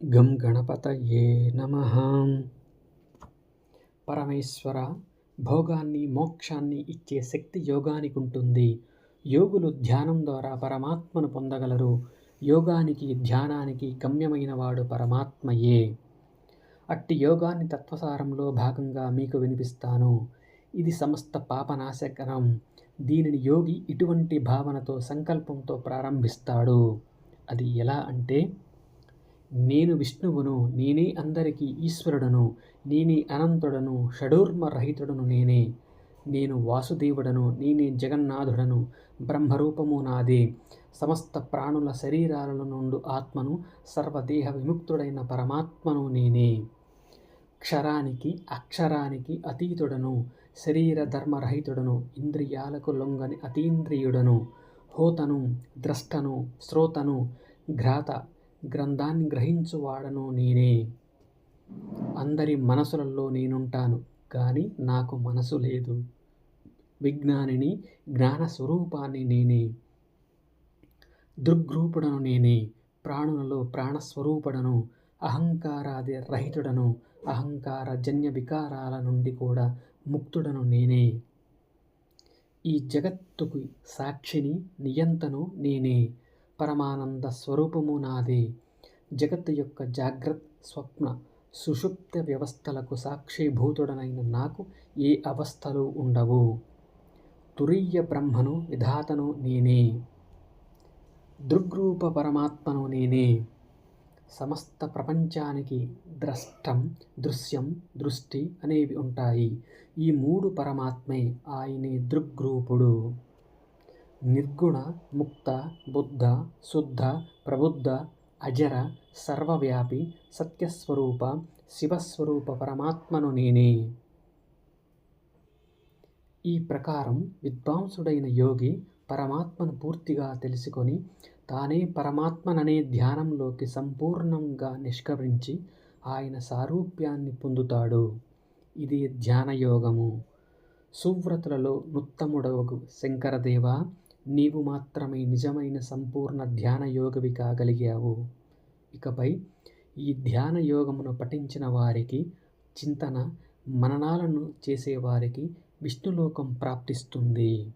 గం గణపతయే నమ. పరమేశ్వర భోగాన్ని మోక్షాన్ని ఇచ్చే శక్తి యోగానికి ఉంటుంది యోగులు ధ్యానం ద్వారా పరమాత్మను పొందగలరు. యోగానికి ధ్యానానికి గమ్యమైన వాడు పరమాత్మయే. అట్టి యోగాన్ని తత్వసారంలో భాగంగా మీకు వినిపిస్తాను. ఇది సమస్త పాపనాశకరం. దీనిని యోగి ఇటువంటి భావనతో సంకల్పంతో ప్రారంభిస్తాడు. అది ఎలా అంటే నేను విష్ణువును నేనే అందరికీ ఈశ్వరుడను నేనే అనంతుడను షడూర్మ రహితుడను నేనే. నేను వాసుదేవుడను నేనే జగన్నాథుడను బ్రహ్మరూపము నాదే. సమస్త ప్రాణుల శరీరాల నుండి ఆత్మను సర్వదేహ విముక్తుడైన పరమాత్మను నేనే. క్షరానికి అక్షరానికి అతీతుడను శరీర ధర్మరహితుడను ఇంద్రియాలకు లొంగని అతీంద్రియుడను. హోతను ద్రష్టను శ్రోతను ఘ్రాత గ్రంథాన్ని గ్రహించువాడను నేనే. అందరి మనసులలో నేనుంటాను కానీ నాకు మనసు లేదు. విజ్ఞానిని జ్ఞాన స్వరూపాన్ని నేనే. దృగ్రూపుడను నేనే ప్రాణులలో ప్రాణస్వరూపుడను అహంకారాది రహితుడను అహంకార జన్య వికారాల నుండి కూడా ముక్తుడను నేనే. ఈ జగత్తుకు సాక్షిని నియంతను నేనే. పరమానంద స్వరూపము నాది జగత్తు యొక్క జాగ్రత్త స్వప్న సుషుప్త వ్యవస్థలకు సాక్షిభూతుడనైన నాకు ఏ అవస్థలు ఉండవు. తురీయ బ్రహ్మను విధాతను నేనే. దృగ్రూప పరమాత్మను నేనే. సమస్త ప్రపంచానికి ద్రష్టం దృశ్యం దృష్టి అనేవి ఉంటాయి. ఈ మూడు పరమాత్మే ఆయనే దృగ్రూపుడు. నిర్గుణ ముక్త బుద్ధ శుద్ధ ప్రబుద్ధ అజర సర్వవ్యాపి సత్యస్వరూప శివస్వరూప పరమాత్మను నేనే. ఈ ప్రకారం విద్వాంసుడైన యోగి పరమాత్మను పూర్తిగా తెలుసుకొని తానే పరమాత్మననే ధ్యానంలోకి సంపూర్ణంగా నిష్కరించి ఆయన సారూప్యాన్ని పొందుతాడు. ఇది ధ్యానయోగము. సువ్రతులలో నుత్తముడవగు శంకరదేవ నీవు మాత్రమే నిజమైన సంపూర్ణ ధ్యాన యోగవి కాగలిగావు. ఇకపై ఈ ధ్యాన యోగమును పఠించిన వారికి చింతన మననాలను చేసేవారికి విష్ణులోకం ప్రాప్తిస్తుంది.